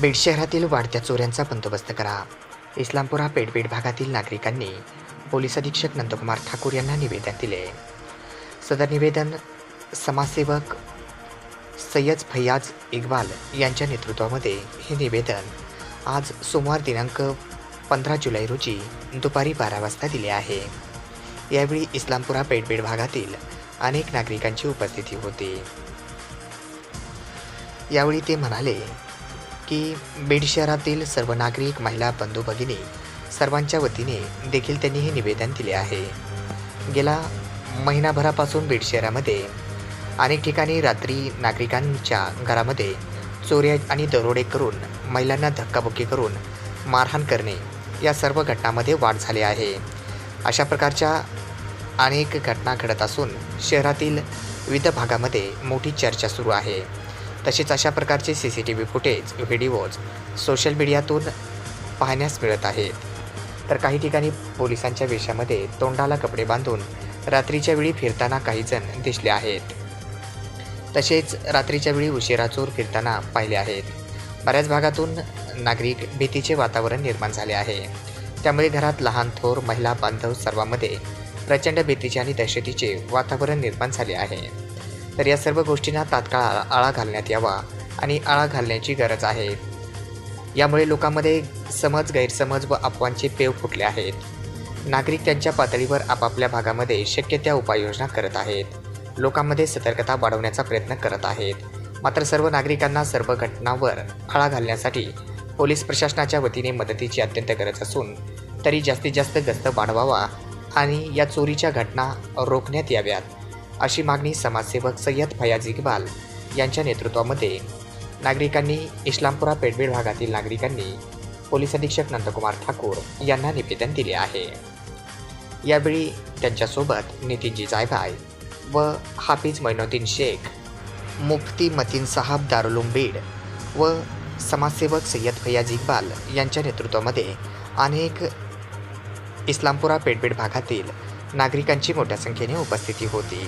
बीड शहरातील वाढत्या चोऱ्यांचा बंदोबस्त करा. इस्लामपुरा पेठबीड भागातील नागरिकांनी पोलीस अधीक्षक नंदकुमार ठाकूर यांना निवेदन दिले. सदर निवेदन समाजसेवक सय्यद फैयाज इक्बाल यांच्या नेतृत्वामध्ये हे निवेदन आज सोमवार दिनांक पंधरा जुलै रोजी दुपारी बारा वाजता दिले आहे. यावेळी इस्लामपुरा पेठबीड भागातील अनेक नागरिकांची उपस्थिती होती. यावेळी ते म्हणाले की बीड शहरातील सर्व नागरिक महिला बंधू भगिनी सर्वांच्या वतीने देखील त्यांनी हे निवेदन दिले आहे. गेल्या महिनाभरापासून बीड शहरामध्ये अनेक ठिकाणी रात्री नागरिकांच्या घरामध्ये चोऱ्या आणि दरोडे करून महिलांना धक्काबुक्की करून मारहाण करणे या सर्व घटनांमध्ये वाढ झाली आहे. अशा प्रकारच्या अनेक घटना घडत असून शहरातील विविध भागामध्ये मोठी चर्चा सुरू आहे. तसेच अशा प्रकारचे C C T V footage videos social मीडियातून पाहण्यास मिळत आहेत. तर काही ठिकाणी पोलिसांच्या वेशामध्ये तोंडाला कपडे बांधून रात्रीच्या वेळी फिरताना काही जण दिसले आहेत. तसेच रात्रीच्या वेळी उशिरा चोर फिरताना पाहिले आहेत. बऱ्याच भागातून नागरिक भीतीचे वातावरण निर्माण झाले आहे. त्यामुळे घरात लहान थोर महिला बांधव सर्वांमध्ये प्रचंड भीतीचे आणि दहशतीचे वातावरण निर्माण झाले आहे. तर या सर्व गोष्टींना तात्काळ आळा- आळा घालण्यात यावा आणि आळा घालण्याची गरज आहे. यामुळे लोकांमध्ये समज गैरसमज व अफवांचे पेव फुटले आहेत. नागरिक त्यांच्या पातळीवर आपापल्या भागामध्ये शक्य त्या उपाययोजना करत आहेत. लोकांमध्ये सतर्कता वाढवण्याचा प्रयत्न करत आहेत. मात्र सर्व नागरिकांना सर्व घटनांवर आळा घालण्यासाठी पोलीस प्रशासनाच्या वतीने मदतीची अत्यंत गरज असून तरी जास्तीत जास्त गस्त वाढवावा आणि या चोरीच्या घटना रोखण्यात याव्यात. अशी मागणी समाजसेवक सय्यद फयाज इक्बाल यांच्या नेतृत्वामध्ये. नागरिकांनी इस्लामपुरा पेडबीड भागातील नागरिकांनी पोलीस अधीक्षक नंदकुमार ठाकूर यांना निवेदन दिले आहे. यावेळी त्यांच्यासोबत नितीनजी जायभाय व हाफिज मैनुद्दीन शेख मुफ्ती मतीन साहब दारुलुम बीड व समाजसेवक सय्यद फयाज इक्बाल यांच्या नेतृत्वामध्ये अनेक इस्लामपुरा पेडबीड भागातील नागरिकांची मोठ्या संख्येने उपस्थिती होती.